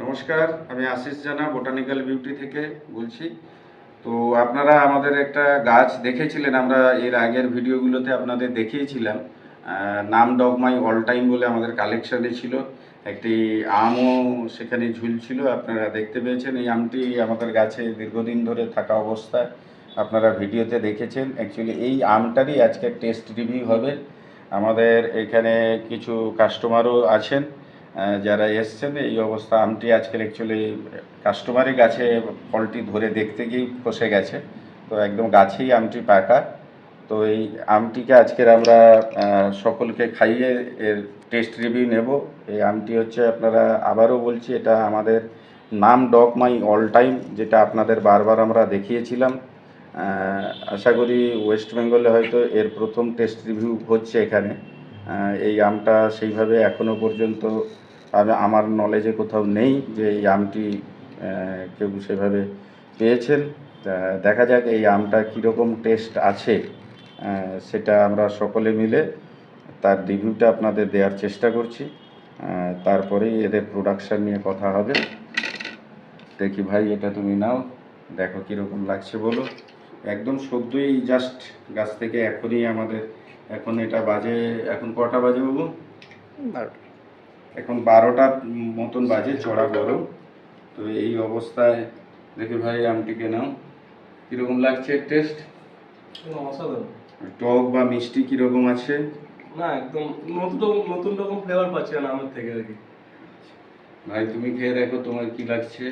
নমস্কার, আমি আশিস জানা, বোটানিক্যাল বিউটি থেকে বলছি। তো আপনারা আমাদের একটা গাছ দেখেছিলেন, আমরা এর আগের ভিডিওগুলোতে আপনাদের দেখিয়েছিলাম। নাম ডগমাই অল টাইম বলে আমাদের কালেকশনে ছিল। একটি আমও সেখানে ঝুলছিল, আপনারা দেখতে পেয়েছেন। এই আমটি আমাদের গাছে দীর্ঘদিন ধরে থাকা অবস্থায় আপনারা ভিডিওতে দেখেছেন। অ্যাকচুয়ালি এই আমটারই আজকে টেস্ট রিভিউ হবে। আমাদের এখানে কিছু কাস্টমারও আছেন। যারা এসছেন, এই অবস্থা। আমটি আজকের অ্যাকচুয়ালি কাস্টমারই গাছে ফলটি ধরে দেখতে গিয়েই ফসে গেছে। তো একদম গাছেই আমটি পাকা। তো এই আমটিকে আজকের আমরা সকলকে খাইয়ে এর টেস্ট রিভিউ নেব। এই আমটি হচ্ছে আপনারা আবারও বলছি, এটা আমাদের নাম ডক মাই অল টাইম যেটা আপনাদের বারবার আমরা দেখিয়েছিলাম। আশা করি ওয়েস্ট বেঙ্গলে হয়তো এর প্রথম টেস্ট রিভিউ হচ্ছে এখানে। এই আমটা সেইভাবে এখনও পর্যন্ত আমি আমার নলেজে কোথাও নেই যে এই আমটি কেউ সেভাবে পেয়েছেন। দেখা যাক এই আমটা কীরকম টেস্ট আছে সেটা আমরা সকলে মিলে তার রিভিউটা আপনাদের দেওয়ার চেষ্টা করছি। তারপরেই এদের প্রোডাকশান নিয়ে কথা হবে। দেখি ভাই, এটা তুমি নাও। দেখো কীরকম লাগছে বলো। একদম সদ্যই জাস্ট গাছ থেকে এখনই আমাদের এখন এটা বাজে এখন কটা বাজে বাবু? এখন বারোটার মতন বাজে চড়া গরম। তো এই অবস্থায় দেখি ভাই আমটিকে নাও। কীরকম লাগছে টেস্ট? অসাধারণ। টক বা মিষ্টি কীরকম আছে? না একদম নতুন নতুন রকম ফ্লেভার পাচ্ছি না আমের থেকে আর কি। ভাই তুমি খেয়ে দেখো তোমার কি লাগছে।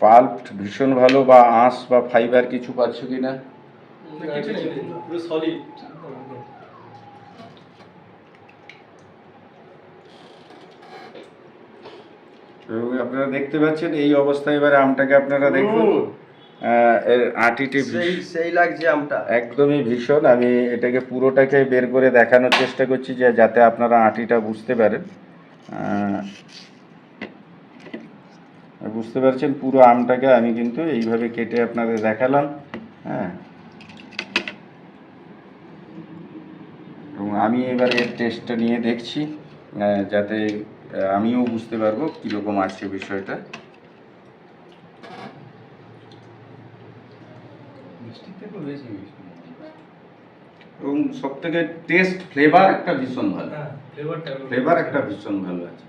পাল্প ভীষণ ভালো বা আঁশ বা ফাইবার কিছু পাচ্ছ কি না? পুরো আপনারা দেখতে পাচ্ছেন এই অবস্থায় এবারে আমটাকে আপনারা দেখুন। এর আটিটি সেই সেই লাগছে আমটা। একদমই ভীষণ। আমি এটাকে পুরোটাকে বের করে দেখানোর চেষ্টা করছি যে যাতে আপনারা আটিটা বুঝতে পারেন। আহ, বুঝতে পারছেন পুরো আমটাকে আমি কিন্তু এইভাবে কেটে আপনাদের দেখালাম হ্যাঁ? এবং আমি এবার এর টেস্টটা নিয়ে দেখছি যাতে আমিও বুঝতে পারব কীরকম আছে বিষয়টা। এবং সব থেকে টেস্ট ফ্লেভার একটা ভীষণ ভালো। হ্যাঁ ফ্লেভার একটা ভীষণ ভালো আছে।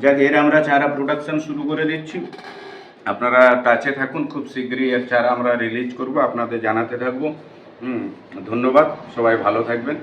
যাক, এর আমরা চারা প্রোডাকশন শুরু করে দিচ্ছি। আপনারা টাচে থাকুন, খুব শীঘ্রই এর চারা আমরা রিলিজ করব, আপনাদের জানাতে থাকব। হুম, ধন্যবাদ, সবাই ভালো থাকবেন।